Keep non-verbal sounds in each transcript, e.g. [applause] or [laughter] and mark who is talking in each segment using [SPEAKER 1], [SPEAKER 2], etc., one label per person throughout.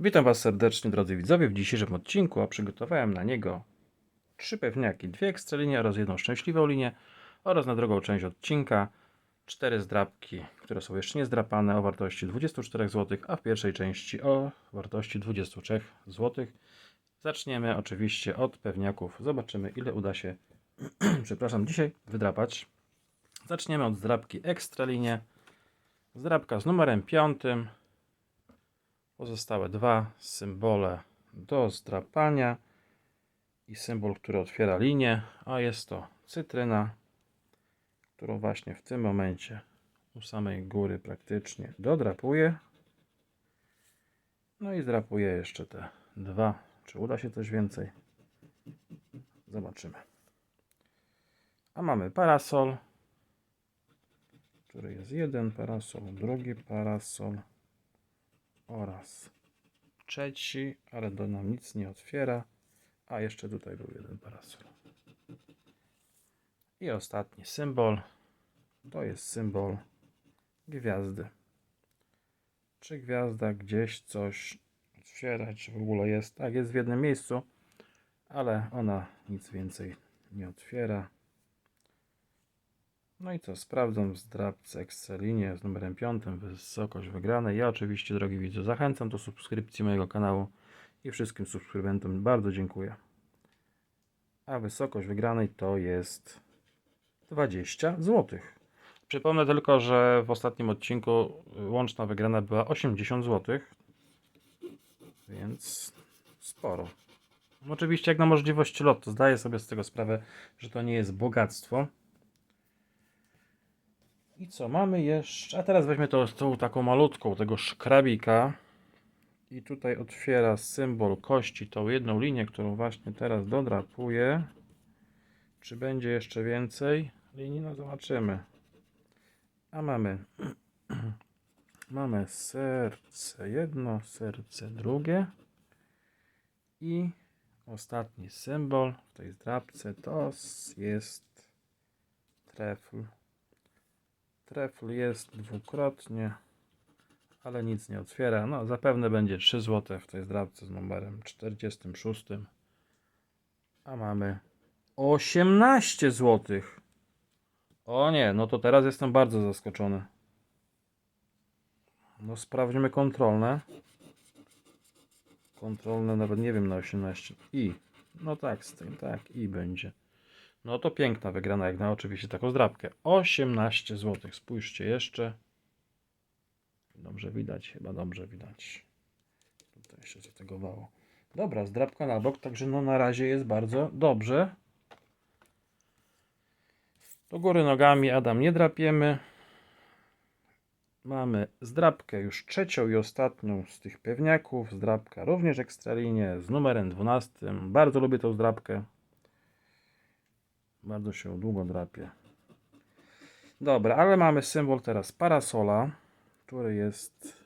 [SPEAKER 1] Witam Was serdecznie, drodzy widzowie, w dzisiejszym odcinku, przygotowałem na niego trzy pewniaki, dwie ekstralinie oraz jedną szczęśliwą linię oraz na drugą część odcinka cztery zdrapki, które są jeszcze niezdrapane o wartości 24 zł, a w pierwszej części o wartości 23 zł. Zaczniemy oczywiście od pewniaków. Zobaczymy ile uda się, [clears throat] przepraszam, dzisiaj wydrapać. Zaczniemy od zdrapki ekstralinie. Zdrapka z numerem 5. Pozostałe dwa symbole do zdrapania i symbol, który otwiera linię, a jest to cytryna, którą właśnie w tym momencie u samej góry praktycznie dodrapuję. No i zdrapuję jeszcze te dwa. Czy uda się coś więcej? Zobaczymy. A mamy parasol, który jest jeden parasol, drugi parasol oraz trzeci, ale do nam nic nie otwiera. A jeszcze tutaj był jeden parasol. I ostatni symbol to jest symbol gwiazdy. Czy gwiazda gdzieś coś otwiera, czy w ogóle jest? Tak, jest w jednym miejscu, ale ona nic więcej nie otwiera. No i co, sprawdzam w zdrabce Excelinie z numerem 5 wysokość wygranej. Ja oczywiście, drogi widzu, zachęcam do subskrypcji mojego kanału i wszystkim subskrybentom bardzo dziękuję. A wysokość wygranej to jest 20 zł. Przypomnę tylko, że w ostatnim odcinku łączna wygrana była 80 zł, więc sporo. Oczywiście jak na możliwość lotu, zdaję sobie z tego sprawę, że to nie jest bogactwo. I co mamy jeszcze? A teraz weźmy to, tą taką malutką, tego szkrabika. I tutaj otwiera symbol kości, tą jedną linię, którą właśnie teraz dodrapuję. Czy będzie jeszcze więcej linii? No zobaczymy. A mamy [clears throat] mamy serce jedno, serce drugie. I ostatni symbol w tej zdrapce to jest trefl. Trefl jest dwukrotnie, ale nic nie otwiera. No, zapewne będzie 3 zł w tej zdrabce z numerem 46. A mamy 18 zł. O nie, no to teraz jestem bardzo zaskoczony. No sprawdźmy kontrolne. Kontrolne nawet nie wiem na 18. I. No tak, z tym tak. I będzie. No to piękna wygrana, jak na oczywiście taką zdrabkę. 18 zł. Spójrzcie jeszcze. Dobrze widać, chyba dobrze widać. Tutaj się zategowało. Dobra, zdrabka na bok, także no na razie jest bardzo dobrze. Do góry nogami Adam nie drapiemy. Mamy zdrabkę już trzecią i ostatnią z tych pewniaków. Zdrabka również ekstralinie z numerem 12. Bardzo lubię tą zdrabkę. Bardzo się długo drapie. Dobra, ale mamy symbol teraz parasola, który jest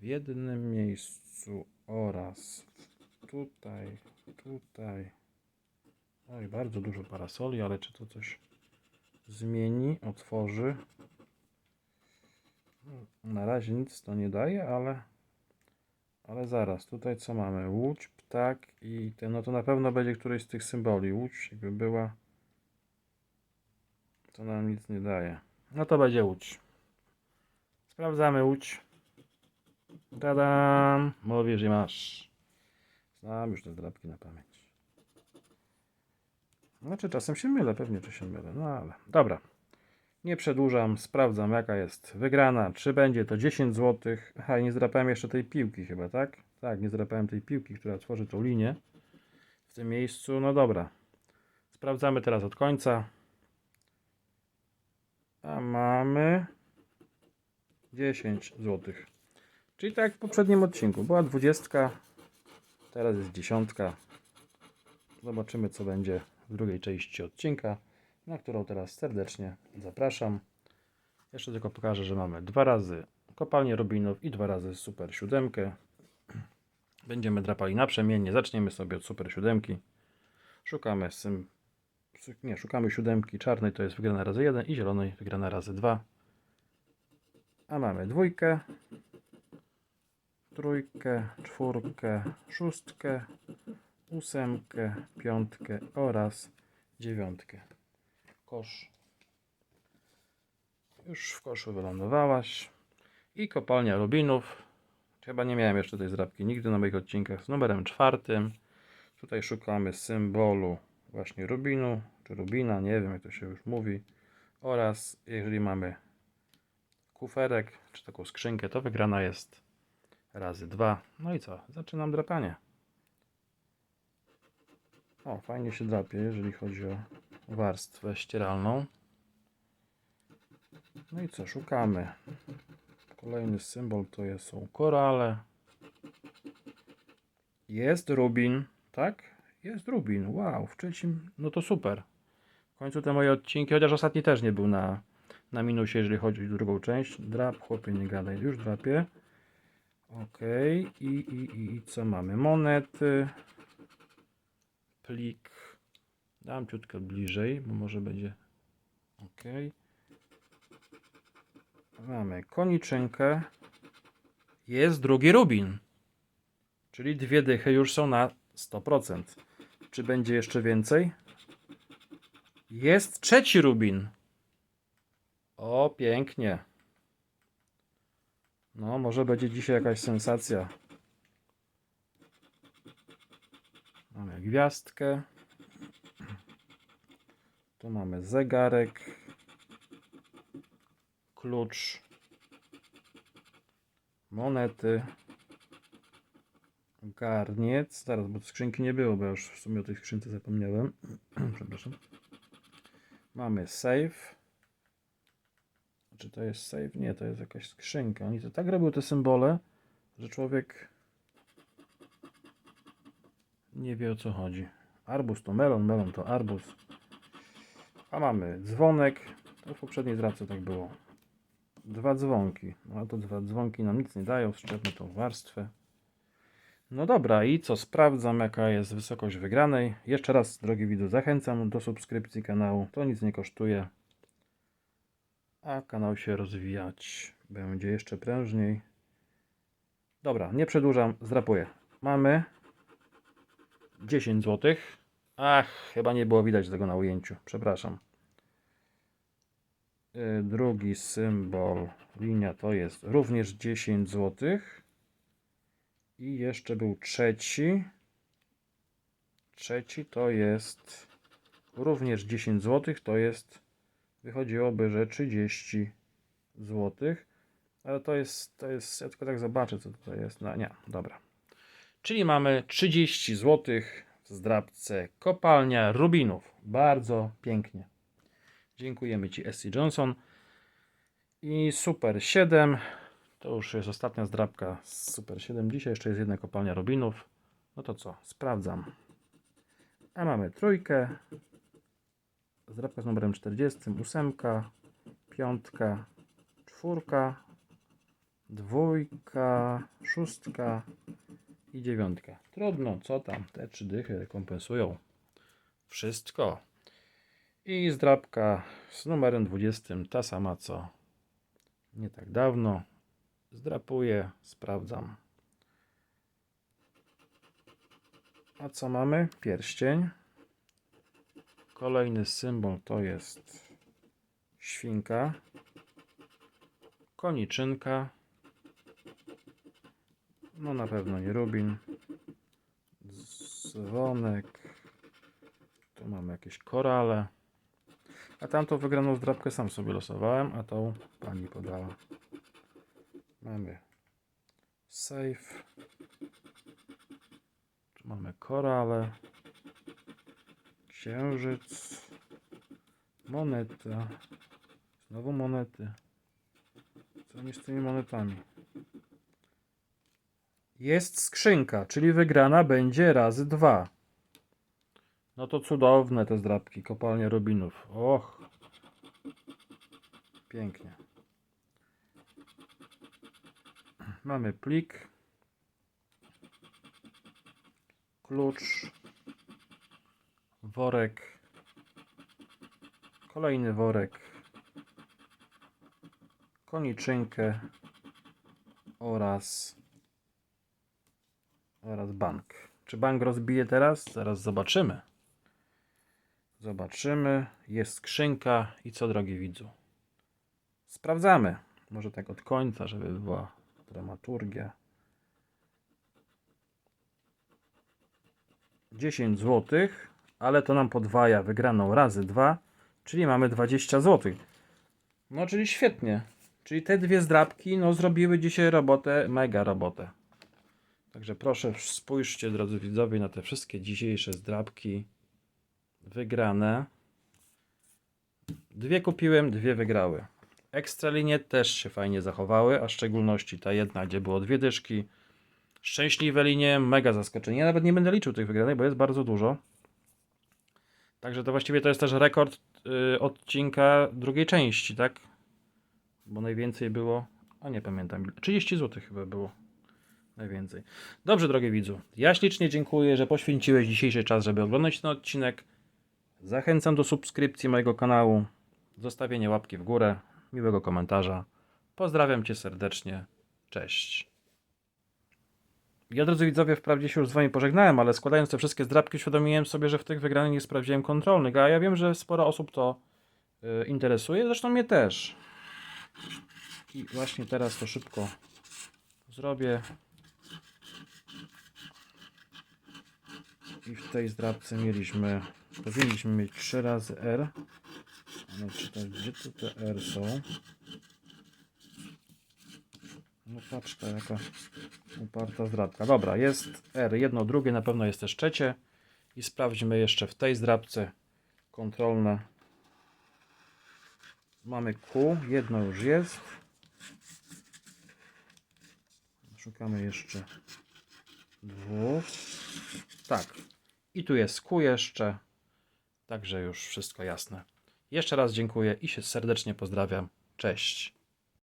[SPEAKER 1] w jednym miejscu oraz tutaj, tutaj. Oj, bardzo dużo parasoli, ale czy to coś zmieni, otworzy? Na razie nic to nie daje, ale ale zaraz, tutaj co mamy? Łódź, ptak i ten, no to na pewno będzie któryś z tych symboli. Łódź jakby była to nam nic nie daje. No to będzie łódź. Sprawdzamy łódź. Tadam! Mówię, że masz. Znam już te zdrabki na pamięć. Znaczy czasem się mylę, pewnie czy się mylę, no ale dobra. Nie przedłużam, sprawdzam jaka jest wygrana. Czy będzie to 10 zł? Aha, nie zdrapałem jeszcze tej piłki chyba, tak? Tak, nie zdrapałem tej piłki, która tworzy tą linię w tym miejscu. No dobra. Sprawdzamy teraz od końca. A mamy 10 zł. Czyli tak jak w poprzednim odcinku. Była 20, teraz jest 10. Zobaczymy, co będzie w drugiej części odcinka, na którą teraz serdecznie zapraszam. Jeszcze tylko pokażę, że mamy dwa razy kopalnię Robinów i dwa razy Super 7. Będziemy drapali naprzemiennie. Zaczniemy sobie od Super 7. Szukamy sym nie, szukamy siódemki czarnej, to jest wygrana razy 1 i zielonej wygrana razy 2. A mamy dwójkę. trójkę, czwórkę, szóstkę, ósemkę, piątkę oraz dziewiątkę. Kosz. Już w koszu wylądowałaś. I kopalnia Rubinów. Chyba nie miałem jeszcze tej zdrabki nigdy na moich odcinkach z numerem czwartym. Tutaj szukamy symbolu właśnie Rubinu, czy Rubina, nie wiem jak to się już mówi. Oraz jeżeli mamy kuferek, czy taką skrzynkę, to wygrana jest razy dwa. No i co? Zaczynam drapanie. O, fajnie się drapie, jeżeli chodzi o warstwę ścieralną. No i co? Szukamy. Kolejny symbol to jest, są korale. Jest rubin, tak? Jest rubin. Wow, w trzecim, no to super. W końcu te moje odcinki, chociaż ostatni też nie był na, na minusie, jeżeli chodzi o drugą część. Drap, chłopie, nie gadaj, już drapie. Ok, i, i, i, i co mamy? Monety, plik. Dam ciutkę bliżej, bo może będzie ok. Mamy koniczynkę. Jest drugi rubin. Czyli dwie dychy już są na 100%. Czy będzie jeszcze więcej? Jest trzeci rubin. O, pięknie. No, może będzie dzisiaj jakaś sensacja. Mamy gwiazdkę. Tu mamy zegarek. Klucz. Monety. Garniec. Zaraz, bo skrzynki nie było, bo ja już w sumie o tej skrzynce zapomniałem. [clears throat] Przepraszam. Mamy safe. Czy to jest safe? Nie, to jest jakaś skrzynka. Oni to tak robią te symbole, że człowiek nie wie o co chodzi. Arbus to melon, melon to arbus. A mamy dzwonek. To w poprzedniej zdrawce tak było. Dwa dzwonki. No to dwa dzwonki nam nic nie dają. Szczepmy tą warstwę. No dobra, i co? Sprawdzam, jaka jest wysokość wygranej. Jeszcze raz, drogi widzu, zachęcam do subskrypcji kanału. To nic nie kosztuje. A kanał się rozwijać będzie jeszcze prężniej. Dobra, nie przedłużam, zdrapuję. Mamy 10 zł. Ach, chyba nie było widać tego na ujęciu. Przepraszam. Y, Drugi symbol, linia to jest również 10 zł. I jeszcze był trzeci. Trzeci to jest również 10 zł. To jest, wychodziłoby, że 30 zł. Ale to jest, to jest, ja tylko tak zobaczę, co tutaj jest. No nie, dobra. Czyli mamy 30 zł w zdrabce kopalnia rubinów. Bardzo pięknie. Dziękujemy Ci, Essie Johnson. I Super 7. To już jest ostatnia zdrabka z Super 7. Dzisiaj jeszcze jest jedna kopalnia rubinów. No to co? Sprawdzam. A mamy trójkę. Zdrabka z numerem 40. Ósemka. Piątka. Czwórka. Dwójka. Szóstka. I dziewiątka. Trudno, co tam? Te trzy dychy kompensują wszystko. I zdrabka z numerem 20, ta sama co nie tak dawno. Zdrapuję, sprawdzam. A co mamy? Pierścień. Kolejny symbol to jest świnka, koniczynka. No na pewno nie rubin. Dzwonek. Tu mamy jakieś korale. A tamtą wygraną zdrabkę sam sobie losowałem, a tą pani podała. Mamy safe. Tu mamy korale. Księżyc. Moneta. Znowu monety. Co mi z tymi monetami? Jest skrzynka, czyli wygrana będzie razy dwa. No to cudowne te zdrabki, kopalnia Robinów. Och. Pięknie. Mamy plik. Klucz. Worek. Kolejny worek. Koniczynkę. Oraz oraz bank. Czy bank rozbije teraz? Zaraz zobaczymy. Zobaczymy. Jest skrzynka i co drogi widzu? Sprawdzamy. Może tak od końca, żeby była dramaturgia. 10 zł, ale to nam podwaja wygraną razy 2, czyli mamy 20 zł. No, czyli świetnie. Czyli te dwie zdrabki no, zrobiły dzisiaj robotę, mega robotę. Także proszę, spójrzcie, drodzy widzowie, na te wszystkie dzisiejsze zdrabki wygrane. Dwie kupiłem, dwie wygrały. Ekstra linie też się fajnie zachowały, a w szczególności ta jedna, gdzie było dwie dyszki. Szczęśliwe linie, mega zaskoczenie. Ja nawet nie będę liczył tych wygranych, bo jest bardzo dużo. Także to właściwie to jest też rekord y, odcinka drugiej części, tak? Bo najwięcej było, a nie pamiętam, ile. 30 zł chyba było. Najwięcej. Dobrze, drogi widzu. Ja ślicznie dziękuję, że poświęciłeś dzisiejszy czas, żeby oglądać ten odcinek. Zachęcam do subskrypcji mojego kanału, zostawienia łapki w górę, miłego komentarza. Pozdrawiam Cię serdecznie. Cześć. Ja, drodzy widzowie, wprawdzie się już z Wami pożegnałem, ale składając te wszystkie zdrabki, uświadomiłem sobie, że w tych wygranych nie sprawdziłem kontrolnych, a ja wiem, że sporo osób to y, interesuje, zresztą mnie też. I właśnie teraz to szybko zrobię. I w tej zdrabce mieliśmy, powinniśmy mieć 3 razy R. Ale czytać, gdzie tu te R są? No patrzka, jaka uparta zdrabka. Dobra, jest R, jedno, drugie, na pewno jest też trzecie. I sprawdźmy jeszcze w tej zdrabce kontrolne. Mamy Q, jedno już jest. Szukamy jeszcze dwóch. Tak. I tu jest Q jeszcze. Także już wszystko jasne. Jeszcze raz dziękuję i się serdecznie pozdrawiam. Cześć.